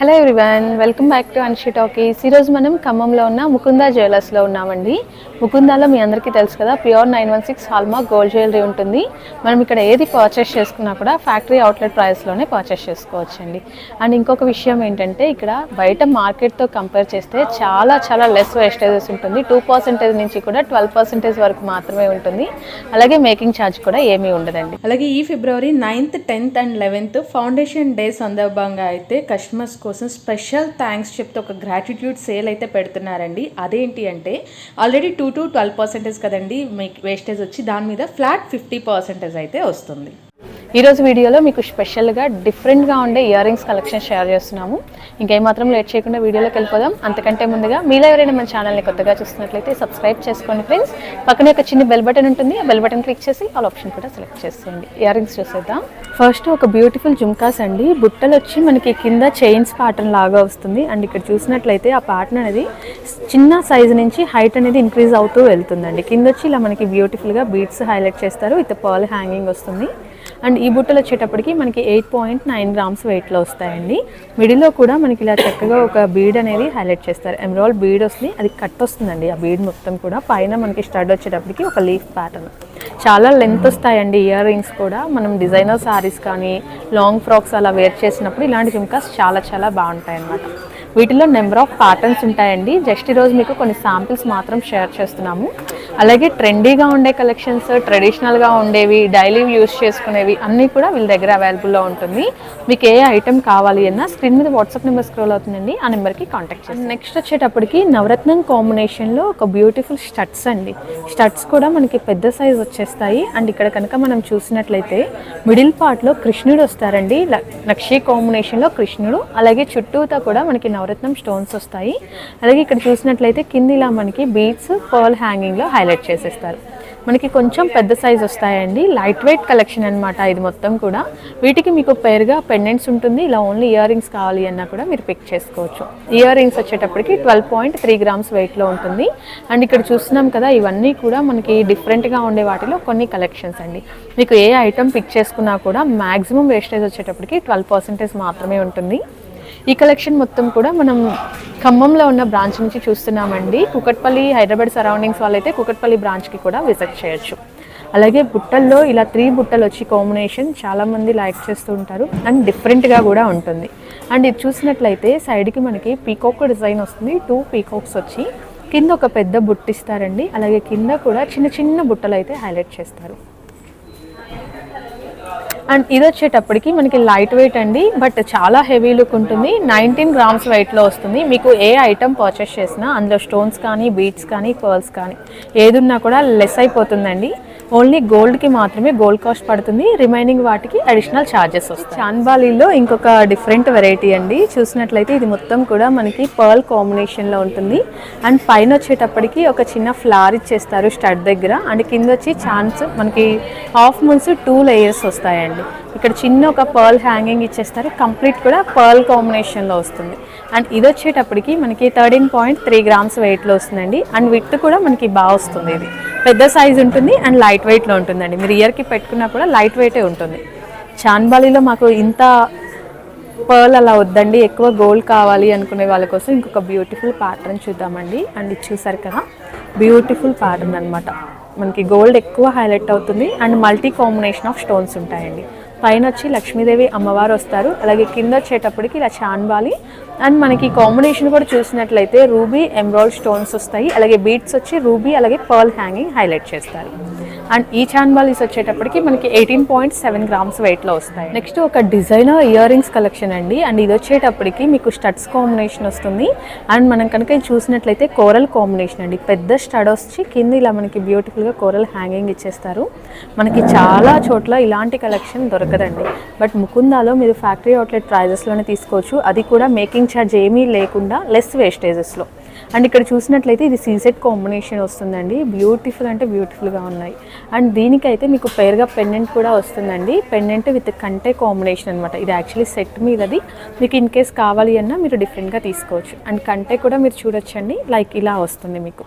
Hello everyone welcome back to Anshi talkies ఈరోజు మనం ఖమ్మంలో ఉన్న ముకుందా జ్యువెలర్స్లో ఉన్నామండి. ముకుందాలో మీ అందరికీ తెలుసు కదా pure nine one six hallmark gold jewellery ఉంటుంది. మనం ఇక్కడ ఏది పర్చేస్ చేసుకున్నా కూడా ఫ్యాక్టరీ అవుట్లెట్ ప్రైస్లోనే పర్చేస్ చేసుకోవచ్చండి. అండ్ ఇంకొక విషయం ఏంటంటే ఇక్కడ బయట మార్కెట్తో కంపేర్ చేస్తే చాలా చాలా లెస్ వేస్టేజెస్ ఉంటుంది. టూ పర్సెంటేజ్ నుంచి కూడా ట్వెల్వ్ పర్సెంటేజ్ వరకు మాత్రమే ఉంటుంది. అలాగే మేకింగ్ ఛార్జ్ కూడా ఏమీ ఉండదండి. అలాగే ఈ February ninth tenth and eleventh foundation day సందర్భంగా అయితే కస్టమర్స్ కోసం స్పెషల్ థ్యాంక్స్ చెప్తే ఒక గ్రాటిట్యూడ్ సేల్ అయితే పెడుతున్నారండి. అదేంటి అంటే already two to twelve percentage కదండి మీకు వేస్టేజ్ వచ్చి దాని మీద ఫ్లాట్ ఫిఫ్టీ పర్సెంటేజ్ అయితే వస్తుంది. ఈరోజు వీడియోలో మీకు స్పెషల్గా డిఫరెంట్గా ఉండే ఇయర్ రింగ్స్ కలెక్షన్ షేర్ చేస్తున్నాము. ఇంకేమాత్రం లేట్ చేయకుండా వీడియోలోకి వెళ్ళిపోదాం. అంతకంటే ముందుగా మీలో ఎవరైనా మన ఛానల్ని కొత్తగా చూస్తున్నట్లయితే సబ్స్క్రైబ్ చేసుకోండి ఫ్రెండ్స్ పక్కనే ఒక చిన్న బెల్ బటన్ ఉంటుంది. ఆ బెల్ బటన్ క్లిక్ చేసి ఆల్ ఆప్షన్ కూడా సెలెక్ట్ చేసేయండి. ఇయర్ రింగ్స్ చూసేద్దాం. ఫస్ట్ ఒక బ్యూటిఫుల్ జుమ్కాస్ అండి. బుట్టలు వచ్చి మనకి కింద చైన్స్ ప్యాటర్న్ లాగా వస్తుంది. అండ్ ఇక్కడ చూసినట్లయితే ఆ ప్యాటర్న్ అనేది చిన్న సైజ్ నుంచి హైట్ అనేది ఇంక్రీజ్ అవుతూ వెళ్తుందండి. కింద వచ్చి ఇలా మనకి బ్యూటిఫుల్గా బీట్స్ హైలైట్ చేస్తారు. విత్ పర్ల్ హ్యాంగింగ్ వస్తుంది. అండ్ ఈ బుట్టలు వచ్చేటప్పటికి మనకి ఎయిట్ పాయింట్ నైన్ గ్రామ్స్ వెయిట్లో వస్తాయండి. మిడిల్లో కూడా మనకి ఇలా చక్కగా ఒక బీడ్ అనేది హైలైట్ చేస్తారు. ఎమరాల్ బీడ్ వస్తుంది. అది కట్ వస్తుందండి ఆ బీడ్ మొత్తం కూడా. పైన మనకి స్టడ్ వచ్చేటప్పటికి ఒక లీఫ్ ప్యాటర్న్. చాలా లెంత్ వస్తాయండి ఇయర్ రింగ్స్ కూడా. మనం డిజైనర్ శారీస్ కానీ లాంగ్ ఫ్రాక్స్ అలా వేర్ చేసినప్పుడు ఇలాంటి జుమ్కాస్ చాలా చాలా బాగుంటాయి అన్నమాట వీటిలో నెంబర్ ఆఫ్ ప్యాటర్న్స్ ఉంటాయండి. జస్ట్ ఈరోజు మీకు కొన్ని శాంపిల్స్ మాత్రం షేర్ చేస్తున్నాము. అలాగే ట్రెండీగా ఉండే కలెక్షన్స్ ట్రెడిషనల్గా ఉండేవి డైలీ యూస్ చేసుకునేవి అన్నీ కూడా వీళ్ళ దగ్గర అవైలబుల్లో ఉంటుంది. మీకు ఏ ఐటెం కావాలి అన్నా స్క్రీన్ మీద వాట్సాప్ నెంబర్ స్క్రోల్ అవుతుందండి. ఆ నెంబర్కి కాంటాక్ట్ చేసి నెక్స్ట్ వచ్చేటప్పటికి నవరత్నం కాంబినేషన్లో ఒక బ్యూటిఫుల్ స్టడ్స్ అండి. స్టడ్స్ కూడా మనకి పెద్ద సైజ్ వచ్చేస్తాయి. అండ్ ఇక్కడ కనుక మనం చూసినట్లయితే మిడిల్ పార్ట్లో కృష్ణుడు వస్తారండి. ల- నక్షి కాంబినేషన్లో కృష్ణుడు. అలాగే చుట్టూతా కూడా మనకి నవరత్నం స్టోన్స్ వస్తాయి. అలాగే ఇక్కడ చూసినట్లయితే కింద ఇలా మనకి బీట్స్ పర్ల్ హ్యాంగింగ్లో హైలైట్ చేసేస్తారు. మనకి కొంచెం పెద్ద సైజ్ వస్తాయండి. లైట్ వెయిట్ కలెక్షన్ అన్నమాట ఇది మొత్తం కూడా. వీటికి మీకు పేరుగా పెండెంట్స్ ఉంటుంది. ఇలా ఓన్లీ ఇయర్ రింగ్స్ కావాలి అన్నా కూడా మీరు పిక్ చేసుకోవచ్చు. ఇయర్ రింగ్స్ వచ్చేటప్పటికి ట్వెల్వ్ పాయింట్ త్రీ గ్రామ్స్ వెయిట్లో ఉంటుంది. అండ్ ఇక్కడ చూస్తున్నాం కదా ఇవన్నీ కూడా మనకి డిఫరెంట్గా ఉండే వాటిలో కొన్ని కలెక్షన్స్ అండి. మీకు ఏ ఐటమ్ పిక్ చేసుకున్నా కూడా మ్యాక్సిమం వేస్టేజ్ వచ్చేటప్పటికి ట్వెల్వ్ పర్సెంటేజ్ మాత్రమే ఉంటుంది. ఈ కలెక్షన్ మొత్తం కూడా మనం ఖమ్మంలో ఉన్న బ్రాంచ్ నుంచి చూస్తున్నామండి. కుకట్పల్లి హైదరాబాద్ సరౌండింగ్స్ వాళ్ళైతే కుకట్పల్లి బ్రాంచ్కి కూడా విజిట్ చేయొచ్చు. అలాగే బుట్టల్లో ఇలా త్రీ బుట్టలు వచ్చి కాంబినేషన్ చాలామంది లైక్ చేస్తూ ఉంటారు. అండ్ డిఫరెంట్గా కూడా ఉంటుంది. అండ్ ఇది చూసినట్లయితే సైడ్కి మనకి పీకాక్ డిజైన్ వస్తుంది. టూ పీకాక్స్ వచ్చి కింద ఒక పెద్ద బుట్ట ఇస్తారండి అలాగే కింద కూడా చిన్న చిన్న బుట్టలు అయితే హైలైట్ చేస్తారు. అండ్ ఇది వచ్చేటప్పటికి మనకి లైట్ వెయిట్ అండి బట్ చాలా హెవీ లుక్ ఉంటుంది. నైన్టీన్ గ్రామ్స్ వెయిట్లో వస్తుంది. మీకు ఏ ఐటమ్ పర్చేస్ చేసినా అందులో స్టోన్స్ కానీ బీట్స్ కానీ పర్ల్స్ కానీ ఏదున్నా కూడా లెస్ అయిపోతుందండి. ఓన్లీ గోల్డ్కి మాత్రమే గోల్డ్ కాస్ట్ పడుతుంది. రిమైనింగ్ వాటికి అడిషనల్ ఛార్జెస్ వస్తాయి. చాన్బాలీలో ఇంకొక డిఫరెంట్ వెరైటీ అండి. చూసినట్లయితే ఇది మొత్తం కూడా మనకి పర్ల్ కాంబినేషన్లో ఉంటుంది. అండ్ పైన వచ్చేటప్పటికి ఒక చిన్న ఫ్లవర్ ఇచ్చేస్తారు స్టడ్ దగ్గర. అండ్ కింద వచ్చి ఛాన్స్ మనకి హాఫ్ మూన్స్ టూ లేయర్స్ వస్తాయండి. ఇక్కడ చిన్న ఒక పర్ల్ హ్యాంగింగ్ ఇచ్చేస్తారు. కంప్లీట్ కూడా పర్ల్ కాంబినేషన్లో వస్తుంది. అండ్ ఇది వచ్చేటప్పటికి మనకి థర్టీన్ పాయింట్ త్రీ గ్రామ్స్ వెయిట్లో వస్తుందండి. అండ్ విత్ కూడా మనకి బాగా వస్తుంది ఇది. పెద్ద సైజ్ ఉంటుంది అండ్ లైట్ వెయిట్లో ఉంటుందండి. మీరు ఇయర్కి పెట్టుకున్నా కూడా లైట్ వెయిటే ఉంటుంది. చాన్బాలీలో మాకు ఇంత పర్ల్ అలా వద్దండి. ఎక్కువ గోల్డ్ కావాలి అనుకునే వాళ్ళ కోసం ఇంకొక బ్యూటిఫుల్ ప్యాటర్న్ చూద్దామండి. అండ్ ఇది చూసారు కదా? బ్యూటిఫుల్ ప్యాటర్న్ అనమాట మనకి గోల్డ్ ఎక్కువ హైలైట్ అవుతుంది. And multi combination of stones ఉంటాయండి. పైన వచ్చి లక్ష్మీదేవి అమ్మవారు వస్తారు. అలాగే కింద వచ్చేటప్పటికి ఇలా చాన్బాలి అండ్ మనకి కాంబినేషన్ కూడా చూసినట్లయితే రూబీ ఎమ్రాల్డ్ స్టోన్స్ వస్తాయి. అలాగే బీట్స్ వచ్చి రూబీ అలాగే పర్ల్ హ్యాంగింగ్ హైలైట్ చేస్తారు. అండ్ ఈ చాన్బాలీస్ వచ్చేటప్పటికి మనకి ఎయిటీన్ పాయింట్ సెవెన్ గ్రామ్స్ వెయిట్లో వస్తాయి. నెక్స్ట్ ఒక డిజైనర్ ఇయర్ రింగ్స్ కలెక్షన్ అండి. అండ్ ఇది వచ్చేటప్పటికి మీకు స్టడ్స్ కాంబినేషన్ వస్తుంది. అండ్ మనం కనుక ఇది చూసినట్లయితే కోరల్ కాంబినేషన్ అండి. పెద్ద స్టడ్ వచ్చి కింద ఇలా మనకి బ్యూటిఫుల్గా కోరల్ హ్యాంగింగ్ ఇచ్చేస్తారు. మనకి చాలా చోట్ల ఇలాంటి కలెక్షన్ దొరకదండి. బట్ ముకుందాలో మీరు ఫ్యాక్టరీ అవుట్లెట్ ప్రైజెస్లోనే తీసుకోవచ్చు. అది కూడా మేకింగ్ ఛార్జ్ ఏమీ లేకుండా లెస్ వేస్టేజెస్లో అండ్ ఇక్కడ చూసినట్లయితే ఇది సీసెట్ కాంబినేషన్ వస్తుందండి. బ్యూటిఫుల్ అంటే బ్యూటిఫుల్గా ఉన్నాయి. అండ్ దీనికైతే మీకు పేరుగా పెండెంట్ కూడా వస్తుందండి. పెండెంట్ విత్ కంటే కాంబినేషన్ అనమాట ఇది యాక్చువల్లీ సెట్ మీదది. మీకు ఇన్ కేస్ కావాలి అన్నా మీరు డిఫరెంట్గా తీసుకోవచ్చు. అండ్ కంటే కూడా మీరు చూడొచ్చండి. లైక్ ఇలా వస్తుంది మీకు.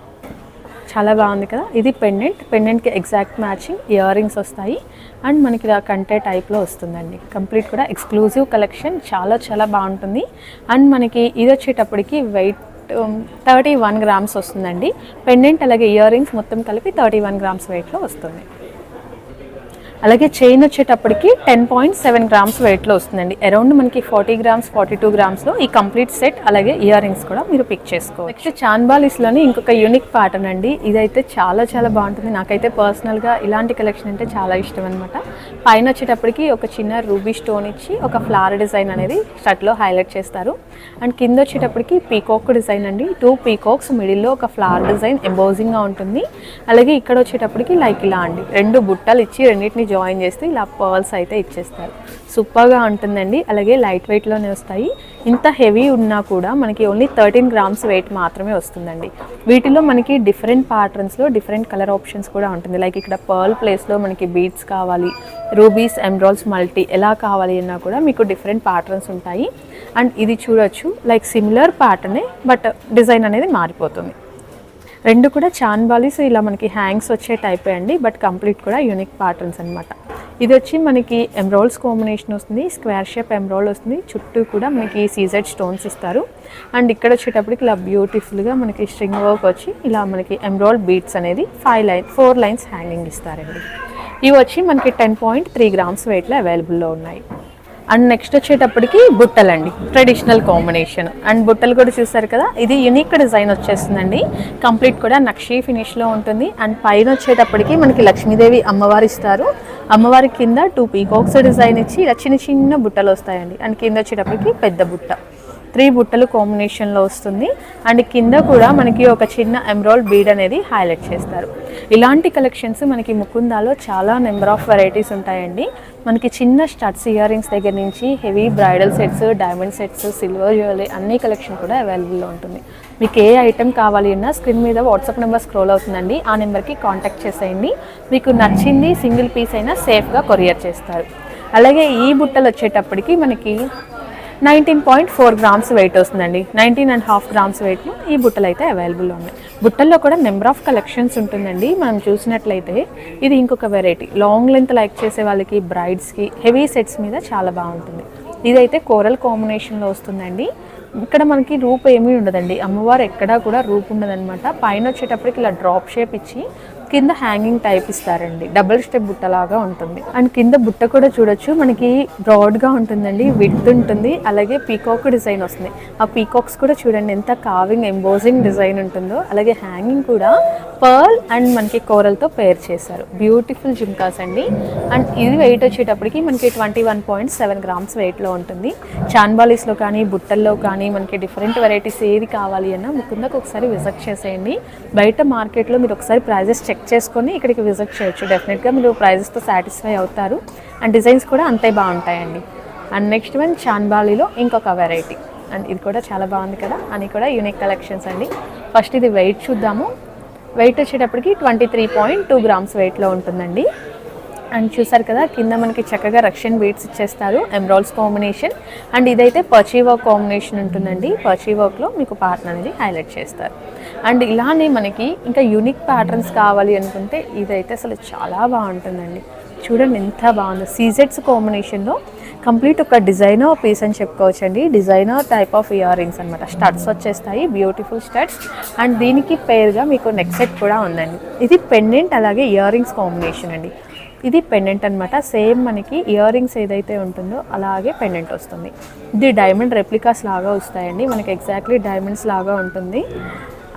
చాలా బాగుంది కదా? ఇది పెండెంట్ పెండెంట్కి ఎగ్జాక్ట్ మ్యాచింగ్ ఇయర్ రింగ్స్ వస్తాయి. అండ్ మనకి ఇలా కంటే టైప్లో వస్తుందండి. కంప్లీట్ కూడా ఎక్స్క్లూజివ్ కలెక్షన్ చాలా చాలా బాగుంటుంది. అండ్ మనకి ఇది వచ్చేటప్పటికి వెయిట్ థర్టీ వన్ గ్రామ్స్ వస్తుందండి. పెండెంట్ అలాగే ఇయర్ రింగ్స్ మొత్తం కలిపి థర్టీ వన్ గ్రామ్స్ వెయిట్లో వస్తుంది. అలాగే చైన్ వచ్చేటప్పటికి టెన్ పాయింట్ సెవెన్ గ్రామ్స్ వెయిట్లో వస్తుందండి. అరౌండ్ మనకి ఫార్టీ గ్రామ్స్ ఫార్టీ టూ గ్రామ్స్లో ఈ కంప్లీట్ సెట్ అలాగే ఇయర్ రింగ్స్ కూడా మీరు పిక్ చేసుకోవచ్చు. నెక్స్ట్ చాన్బాలిస్లోని ఇంకొక యూనిక్ ప్యాటర్న్ అండి. ఇదైతే చాలా చాలా బాగుంటుంది. నాకైతే పర్సనల్గా ఇలాంటి కలెక్షన్ అంటే చాలా ఇష్టం అనమాట పైన వచ్చేటప్పటికి ఒక చిన్న రూబీ స్టోన్ ఇచ్చి ఒక ఫ్లవర్ డిజైన్ అనేది షర్ట్లో హైలైట్ చేస్తారు. అండ్ కింద వచ్చేటప్పటికి పీకాక్ డిజైన్ అండి. టూ పీకాక్స్ మిడిల్లో ఒక ఫ్లవర్ డిజైన్ ఎంబోజింగ్గా ఉంటుంది. అలాగే ఇక్కడ వచ్చేటప్పటికి లైక్ ఇలా అండి. రెండు బుట్టలు ఇచ్చి రెండింటిని జాయిన్ చేస్తే ఇలా పర్ల్స్ అయితే ఇచ్చేస్తారు. సూపర్గా ఉంటుందండి. అలాగే లైట్ వెయిట్లోనే వస్తాయి. ఇంత హెవీ ఉన్నా కూడా మనకి ఓన్లీ థర్టీన్ గ్రామ్స్ వెయిట్ మాత్రమే వస్తుందండి. వీటిలో మనకి డిఫరెంట్ ప్యాటర్న్స్లో డిఫరెంట్ కలర్ ఆప్షన్స్ కూడా ఉంటుంది. లైక్ ఇక్కడ పర్ల్ ప్లేస్లో మనకి బీడ్స్ కావాలి రూబీస్ ఎమ్రాల్స్ మల్టీ ఎలా కావాలి అన్నా కూడా మీకు డిఫరెంట్ ప్యాటర్న్స్ ఉంటాయి. అండ్ ఇది చూడొచ్చు. లైక్ సిమిలర్ ప్యాటర్నే బట్ డిజైన్ అనేది మారిపోతుంది. రెండు కూడా చాన్బాలీస్ ఇలా మనకి హ్యాంగ్స్ వచ్చే టైపే అండి బట్ కంప్లీట్ కూడా యూనిక్ ప్యాటర్న్స్ అనమాట ఇది వచ్చి మనకి ఎమ్రోల్స్ కాంబినేషన్ వస్తుంది స్క్వేర్ షేప్ ఎమ్రోల్ వస్తుంది చుట్టూ కూడా మనకి సీజెడ్ స్టోన్స్ ఇస్తారు. అండ్ ఇక్కడ వచ్చేటప్పటికి ఇలా బ్యూటిఫుల్గా మనకి స్ట్రింగ్ వర్క్ వచ్చి ఇలా మనకి ఎమ్రోల్ బీట్స్ అనేది five line four lines hanging ఇస్తారండి. ఇవి వచ్చి మనకి టెన్ పాయింట్ త్రీ గ్రామ్స్ వెయిట్లో అవైలబుల్లో ఉన్నాయి. అండ్ నెక్స్ట్ వచ్చేటప్పటికి బుట్టలండి. ట్రెడిషనల్ కాంబినేషన్ అండ్ బుట్టలు కూడా చూసారు కదా ఇది యునిక్ డిజైన్ వచ్చేస్తుందండి. కంప్లీట్ కూడా నక్షీ ఫినిష్లో ఉంటుంది. అండ్ పైన వచ్చేటప్పటికి మనకి లక్ష్మీదేవి అమ్మవారు ఇస్తారు. అమ్మవారి కింద టూ పీకాక్స్ డిజైన్ ఇచ్చి ఇలా చిన్న చిన్న బుట్టలు వస్తాయండి. అండ్ కింద వచ్చేటప్పటికి పెద్ద బుట్ట. త్రీ బుట్టలు కాంబినేషన్లో వస్తుంది. అండ్ కింద కూడా మనకి ఒక చిన్న ఎమ్రాల్ బీడ్ అనేది హైలైట్ చేస్తారు. ఇలాంటి కలెక్షన్స్ మనకి ముకుందాలో చాలా నెంబర్ ఆఫ్ వెరైటీస్ ఉంటాయండి. మనకి చిన్న స్టడ్స్ ఇయర్ రింగ్స్ దగ్గర నుంచి heavy bridal sets diamond sets silver jewellery అన్ని కలెక్షన్ కూడా అవైలబుల్లో ఉంటుంది. మీకు ఏ ఐటెం కావాలి అన్నా స్క్రీన్ మీద వాట్సాప్ నెంబర్ స్క్రోల్ అవుతుందండి. ఆ నెంబర్కి కాంటాక్ట్ చేసేయండి. మీకు నచ్చింది సింగిల్ పీస్ అయినా సేఫ్గా కొరియర్ చేస్తారు. అలాగే ఈ బుట్టలు వచ్చేటప్పటికి మనకి nineteen point four grams weight వస్తుందండి. నైన్టీన్ అండ్ హాఫ్ గ్రామ్స్ వెయిట్లో ఈ బుట్టలు అయితే అవైలబుల్ ఉన్నాయి. బుట్టల్లో కూడా నెంబర్ ఆఫ్ కలెక్షన్స్ ఉంటుందండి. మనం చూసినట్లయితే ఇది ఇంకొక వెరైటీ లాంగ్ లెంత్ లైక్ చేసే వాళ్ళకి బ్రైడ్స్కి హెవీ సెట్స్ మీద చాలా బాగుంటుంది. ఇదైతే కోరల్ కాంబినేషన్లో వస్తుందండి. ఇక్కడ మనకి రూప్ ఏమీ ఉండదండి. అమ్మవారు ఎక్కడా కూడా రూప్ ఉండదనమాట పైన వచ్చేటప్పటికి ఇలా డ్రాప్ షేప్ ఇచ్చి కింద హ్యాంగింగ్ టైప్ ఇస్తారండి. డబుల్ స్టెప్ బుట్టలాగా ఉంటుంది. అండ్ కింద బుట్ట కూడా చూడొచ్చు. మనకి బ్రాడ్గా ఉంటుందండి. విత్ ఉంటుంది. అలాగే పీకాక్ డిజైన్ వస్తుంది. ఆ పీకాక్స్ కూడా చూడండి ఎంత కావింగ్ ఎంబోజింగ్ డిజైన్ ఉంటుందో. అలాగే హ్యాంగింగ్ కూడా పర్ల్ అండ్ మనకి కోరల్తో పేర్ చేశారు. బ్యూటిఫుల్ జిమ్కాస్ అండి. అండ్ ఇది వెయిట్ వచ్చేటప్పటికి మనకి twenty one point seven grams వెయిట్లో ఉంటుంది. చాన్బాలీస్లో కానీ బుట్టల్లో కానీ మనకి డిఫరెంట్ వెరైటీస్ ఏది కావాలి అన్నా ముకుందకు ఒకసారి విజిట్ చేసేయండి. బయట మార్కెట్లో మీరు ఒకసారి ప్రైజెస్ చెక్ చేసుకొని ఇక్కడికి విజిట్ చేయొచ్చు. డెఫినెట్గా మీరు ప్రైజెస్తో సాటిస్ఫై అవుతారు. అండ్ డిజైన్స్ కూడా అంతే బాగుంటాయండి. అండ్ నెక్స్ట్ వన్ చాన్బాలీలో ఇంకొక వెరైటీ. అండ్ ఇది కూడా చాలా బాగుంది కదా? అని కూడా యూనిక్ కలెక్షన్స్ అండి. ఫస్ట్ ఇది వెయిట్ చూద్దాము. వెయిట్ వచ్చేటప్పటికి twenty three point two grams వెయిట్లో ఉంటుందండి. అండ్ చూసారు కదా కింద మనకి చక్కగా రక్షణ్ బీట్స్ ఇచ్చేస్తారు ఎమ్రాల్స్ కాంబినేషన్. అండ్ ఇదైతే పర్చీ వర్క్ కాంబినేషన్ ఉంటుందండి. పర్చీ వర్క్లో మీకు పార్ట్నర్ అనేది హైలైట్ చేస్తారు. అండ్ ఇలానే మనకి ఇంకా యూనిక్ ప్యాటర్న్స్ కావాలి అనుకుంటే ఇదైతే అసలు చాలా బాగుంటుందండి. చూడండి ఎంత బాగుందో. సీజెట్స్ కాంబినేషన్లో కంప్లీట్ ఒక డిజైనర్ పీస్ అని చెప్పుకోవచ్చండి. Designer type of ear rings అనమాట స్టడ్స్ వచ్చేస్తాయి బ్యూటిఫుల్ స్టడ్స్ అండ్ దీనికి పేరుగా మీకు నెక్ సెట్ కూడా ఉందండి. ఇది పెండెంట్ అలాగే ఇయర్ రింగ్స్ కాంబినేషన్ అండి. ఇది పెండెంట్ అనమాట సేమ్ మనకి ఇయర్ రింగ్స్ ఏదైతే ఉంటుందో అలాగే పెండెంట్ వస్తుంది. ఇది డైమండ్ రెప్లికాస్ లాగా వస్తాయండి. మనకి ఎగ్జాక్ట్లీ డైమండ్స్ లాగా ఉంటుంది.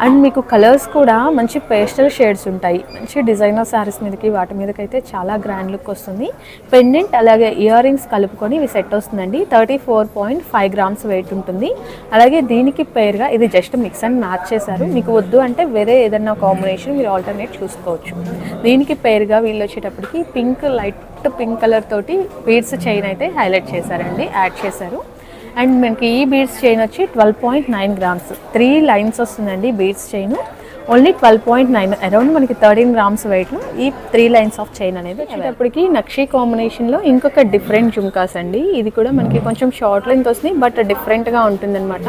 అండ్ మీకు కలర్స్ కూడా మంచి పేస్టల్ షేడ్స్ ఉంటాయి. మంచి డిజైనర్ శారీస్ మీదకి వాటి మీదకైతే చాలా గ్రాండ్ లుక్ వస్తుంది. పెండెంట్ అలాగే ఇయర్ రింగ్స్ కలుపుకొని ఇవి సెట్ వస్తుందండి. Thirty four point five grams weight ఉంటుంది. అలాగే దీనికి పేరుగా ఇది జస్ట్ మిక్స్ అండ్ మ్యాచ్ చేశారు. మీకు వద్దు అంటే వేరే ఏదైనా కాంబినేషన్ మీరు ఆల్టర్నేట్ చూసుకోవచ్చు. దీనికి పేరుగా వీళ్ళు వచ్చేటప్పటికి పింక్ లైట్ పింక్ కలర్ తోటి బీడ్స్ చైన్ అయితే హైలైట్ చేశారండి యాడ్ చేశారు. అండ్ మనకి ఈ బీడ్స్ చైన్ వచ్చి twelve point nine grams. Three lines వస్తుందండి beads chain. Only twelve point nine around మనకి థర్టీన్ గ్రామ్స్ వెయిట్లో ఈ త్రీ లైన్స్ ఆఫ్ చైన్ అనేది వచ్చేటప్పటికి నక్షి కాంబినేషన్లో ఇంకొక డిఫరెంట్ జుమ్కాస్ అండి. ఇది కూడా మనకి కొంచెం షార్ట్ లెంత్ వస్తుంది బట్ డిఫరెంట్గా ఉంటుందన్నమాట.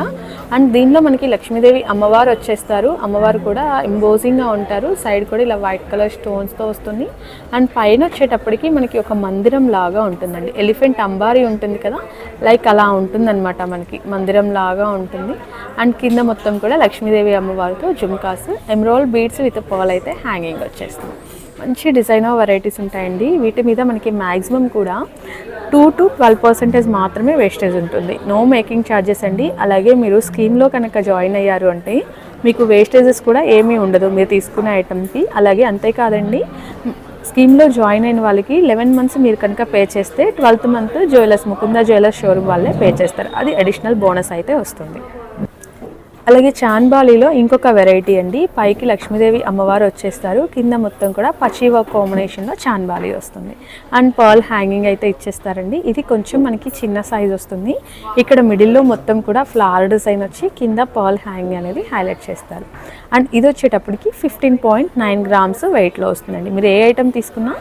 అండ్ దీనిలో మనకి లక్ష్మీదేవి అమ్మవారు వచ్చేస్తారు. అమ్మవారు కూడా ఇంబోజింగ్గా ఉంటారు. సైడ్ కూడా ఇలా వైట్ కలర్ స్టోన్స్తో వస్తుంది. అండ్ పైన వచ్చేటప్పటికి మనకి ఒక మందిరం లాగా ఉంటుందండి. ఎలిఫెంట్ అంబారీ ఉంటుంది కదా లైక్ అలా ఉంటుందన్నమాట మనకి. మందిరం లాగా ఉంటుంది. అండ్ కింద మొత్తం కూడా లక్ష్మీదేవి అమ్మవారితో jhumkas emerald beads with pearl అయితే హ్యాంగింగ్ వచ్చేస్తుంది. మంచి డిజైనర్ వెరైటీస్ ఉంటాయండి. వీటి మీద మనకి మ్యాక్సిమం కూడా టూ టు ట్వెల్వ్ పర్సెంటేజ్ మాత్రమే వేస్టేజ్ ఉంటుంది. నో మేకింగ్ ఛార్జెస్ అండి. అలాగే మీరు స్కీమ్లో కనుక జాయిన్ అయ్యారు అంటే మీకు వేస్టేజెస్ కూడా ఏమీ ఉండదు. మీరు తీసుకునే ఐటమ్కి అలాగే అంతేకాదండి స్కీమ్లో జాయిన్ అయిన వాళ్ళకి లెవెన్ మంత్స్ మీరు కనుక పే చేస్తే twelfth month jewellers Mukunda jewellers showroom వాళ్ళే పే చేస్తారు. అది అడిషనల్ బోనస్ అయితే వస్తుంది. అలాగే చాన్బాలీలో ఇంకొక వెరైటీ అండి. పైకి లక్ష్మీదేవి అమ్మవారు వచ్చేస్తారు. కింద మొత్తం కూడా పచీవ కాంబినేషన్లో చాన్బాలీ వస్తుంది. అండ్ పర్ల్ హ్యాంగింగ్ అయితే ఇచ్చేస్తారండి. ఇది కొంచెం మనకి చిన్న సైజ్ వస్తుంది. ఇక్కడ మిడిల్లో మొత్తం కూడా ఫ్లవర్ డిజైన్ వచ్చి కింద పర్ల్ హ్యాంగింగ్ అనేది హైలైట్ చేస్తారు. అండ్ ఇది వచ్చేటప్పటికి ఫిఫ్టీన్ పాయింట్ నైన్ గ్రామ్స్ వెయిట్లో వస్తుందండి. మీరు ఏ ఐటెం తీసుకున్నా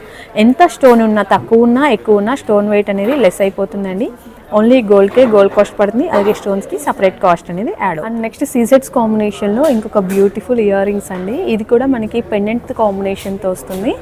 ఎంత స్టోన్ ఉన్నా తక్కువ ఉన్నా ఎక్కువ ఉన్నా స్టోన్ వెయిట్ అనేది లెస్ అయిపోతుందండి. ఓన్లీ గోల్డ్కే గోల్డ్ కాస్ట్ పడుతుంది అలాగే స్టోన్స్కి సపరేట్ కాస్ట్ అనేది యాడ్ అండ్ నెక్స్ట్ సీజెట్స్ కాంబినేషన్లో ఇంకొక బ్యూటిఫుల్ ఇయర్ రింగ్స్ అండి. ఇది కూడా మనకి పెండెంట్ కాంబినేషన్తో వస్తుంది.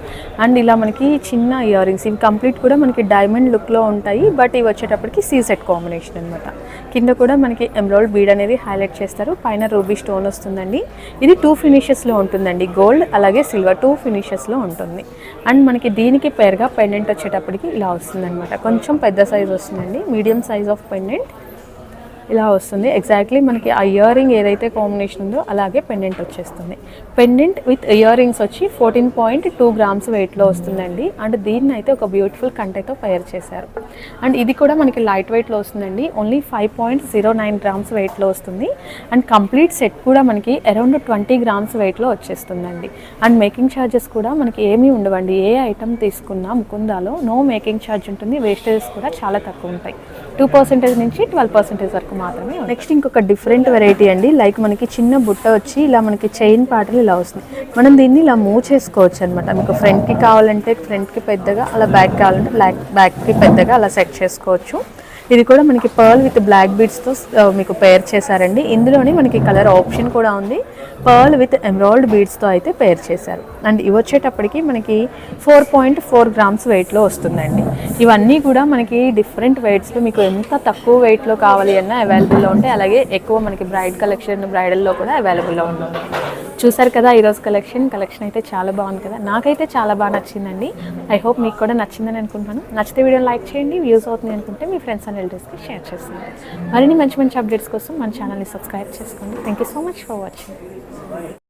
అండ్ ఇలా మనకి చిన్న ఇయర్ రింగ్స్ ఇవి కంప్లీట్ కూడా మనకి డైమండ్ లుక్లో ఉంటాయి బట్ ఇవి వచ్చేటప్పటికి సీసెట్ కాంబినేషన్ అనమాట కింద కూడా మనకి ఎమ్రాయిడ్ బీడ్ అనేది హైలైట్ చేస్తారు. పైన రూబీ స్టోన్ వస్తుందండి. ఇది టూ ఫినిషెస్లో ఉంటుందండి. గోల్డ్ అలాగే సిల్వర్ టూ ఫినిషెస్లో ఉంటుంది. అండ్ మనకి దీనికి పేరుగా పెండెంట్ వచ్చేటప్పటికి ఇలా వస్తుందన్నమాట. కొంచెం పెద్ద సైజ్ వస్తుందండి. మీడియం సైజ్ ఆఫ్ పెండెంట్ ఇలా వస్తుంది. ఎగ్జాక్ట్లీ మనకి ఆ ఇయర్ రింగ్ ఏదైతే కాంబినేషన్ ఉందో అలాగే పెండెంట్ వచ్చేస్తుంది. పెండెంట్ విత్ ఇయర్ రింగ్స్ వచ్చి ఫోర్టీన్ పాయింట్ టూ గ్రామ్స్ వెయిట్లో వస్తుందండి. అండ్ దీన్ని అయితే ఒక బ్యూటిఫుల్ కంటైతో తయారు చేశారు. అండ్ ఇది కూడా మనకి లైట్ వెయిట్లో వస్తుందండి. Only five point zero nine grams వెయిట్లో వస్తుంది. అండ్ కంప్లీట్ సెట్ కూడా మనకి అరౌండ్ ట్వంటీ గ్రామ్స్ వెయిట్లో వచ్చేస్తుందండి. అండ్ మేకింగ్ ఛార్జెస్ కూడా మనకి ఏమీ ఉండవండి. ఏ ఐటమ్ తీసుకున్నా ముకుందాలో నో మేకింగ్ ఛార్జ్ ఉంటుంది. వేస్టేజెస్ కూడా చాలా తక్కువ ఉంటాయి. టూ పర్సెంటేజ్ నుంచి ట్వెల్వ్ పర్సెంటేజ్ వరకు మాత్రమే నెక్స్ట్ ఇంకొక డిఫరెంట్ వెరైటీ అండి. లైక్ మనకి చిన్న బుట్ట వచ్చి ఇలా మనకి చైన్ పాటలు ఇలా వస్తుంది. మనం దీన్ని ఇలా మూవ్ చేసుకోవచ్చు అనమాట మీకు ఫ్రంట్కి కావాలంటే ఫ్రంట్కి పెద్దగా అలా బ్యాక్ కావాలంటే బ్లాక్ బ్యాక్కి పెద్దగా అలా సెట్ చేసుకోవచ్చు. ఇది కూడా మనకి పర్ల్ విత్ బ్లాక్ బీడ్స్తో మీకు పేర్ చేశారండి. ఇందులోనే మనకి కలర్ ఆప్షన్ కూడా ఉంది. పర్ల్ విత్ ఎమరాల్డ్ బీడ్స్తో అయితే పేర్ చేశారు. అండ్ ఇవి వచ్చేటప్పటికి మనకి ఫోర్ పాయింట్ ఫోర్ గ్రామ్స్ వెయిట్లో వస్తుందండి. ఇవన్నీ కూడా మనకి డిఫరెంట్ వెయిట్స్లో మీకు ఎంత తక్కువ వెయిట్లో కావాలి అన్నా అవైలబుల్లో ఉంటాయి. అలాగే ఎక్కువ మనకి బ్రైడ్ కలెక్షన్ బ్రైడల్లో కూడా అవైలబుల్లో ఉంటుంది. చూసారు కదా ఈరోజు కలెక్షన్ కలెక్షన్ అయితే చాలా బాగుంది కదా. నాకైతే చాలా బాగా నచ్చిందండి. ఐ హోప్ మీకు కూడా నచ్చిందని అనుకుంటున్నాను. నచ్చితే వీడియో లైక్ చేయండి వ్యూస్ అవుతుంది అనుకుంటే మీ ఫ్రెండ్స్ అండ్ రిలేటివ్స్కి షేర్ చేస్తాను మరిన్ని మంచి మంచి అప్డేట్స్ కోసం మన ఛానల్ని సబ్స్క్రైబ్ చేసుకోండి. Thank you so much for watching